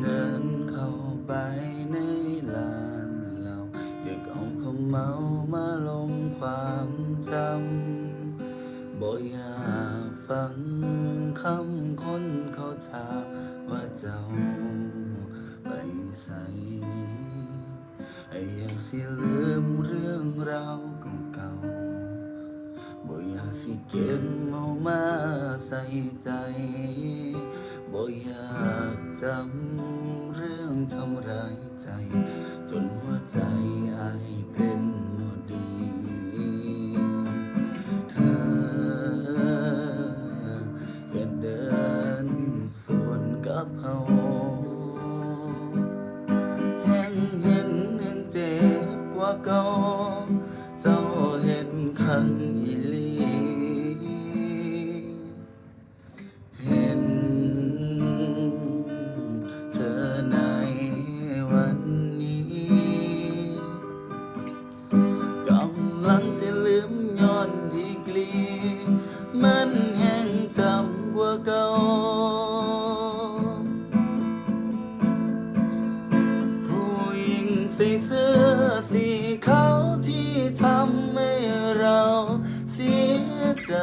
เดินเข้าไปในลานเราอยากเอาคำเมามาลงความจำบ่อยากฟังคำคนเขาถามว่าเจ้าไปใส่อยากสิลืมเรื่องราวเก่าๆบ่อยากสิเก็บเอามาใส่ใจ บ่อยากจำเรื่องทำร้ายใจ จนหัวใจอายเป็นหมดี เธอเห็นเดินสวนกับเฮาแห้งเห็นแห้งเจ็บกว่าเก่าำกว่าเก่าผู้หญิงใส่เสื้อสีขาวที่ทำให้เราเสียใจ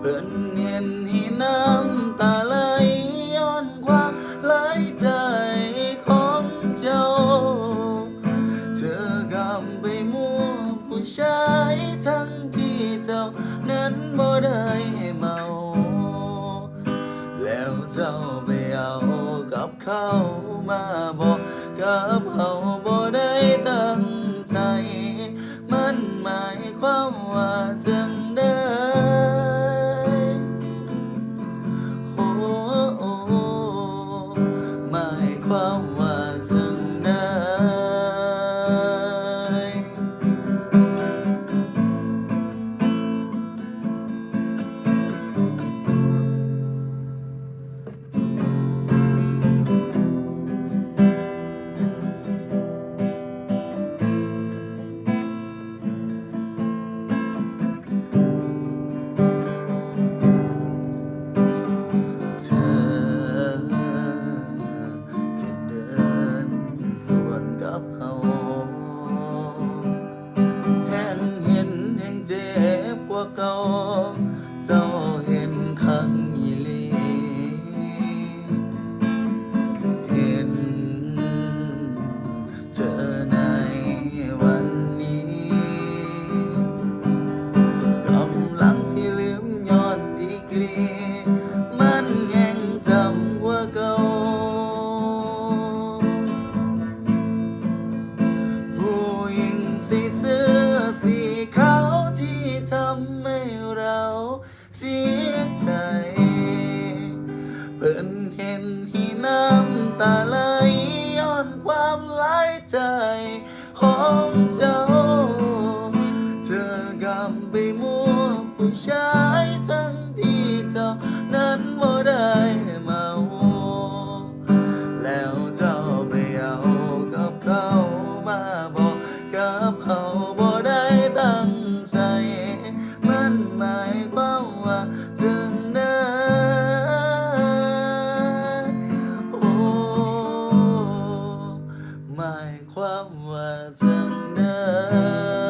เพิ่นเห็นที่น้ำตาไหลย้อนความไหลายใจของเจ้า เธอกำไปมั่ว ผู้ชายทั้งที่เจ้านั้นบ่ได้เมา แล้วเจ้าไปเอากับเขามาบอกกับเขาบ่ได้ตั้งใจ มันหมายความว่าจังได้โอ้โอ้หมายความว่า วำตาไหลย้อนความหลายใจของเจ้า เธอกำไปมัวผู้ชา หมายความว่าจังนั้น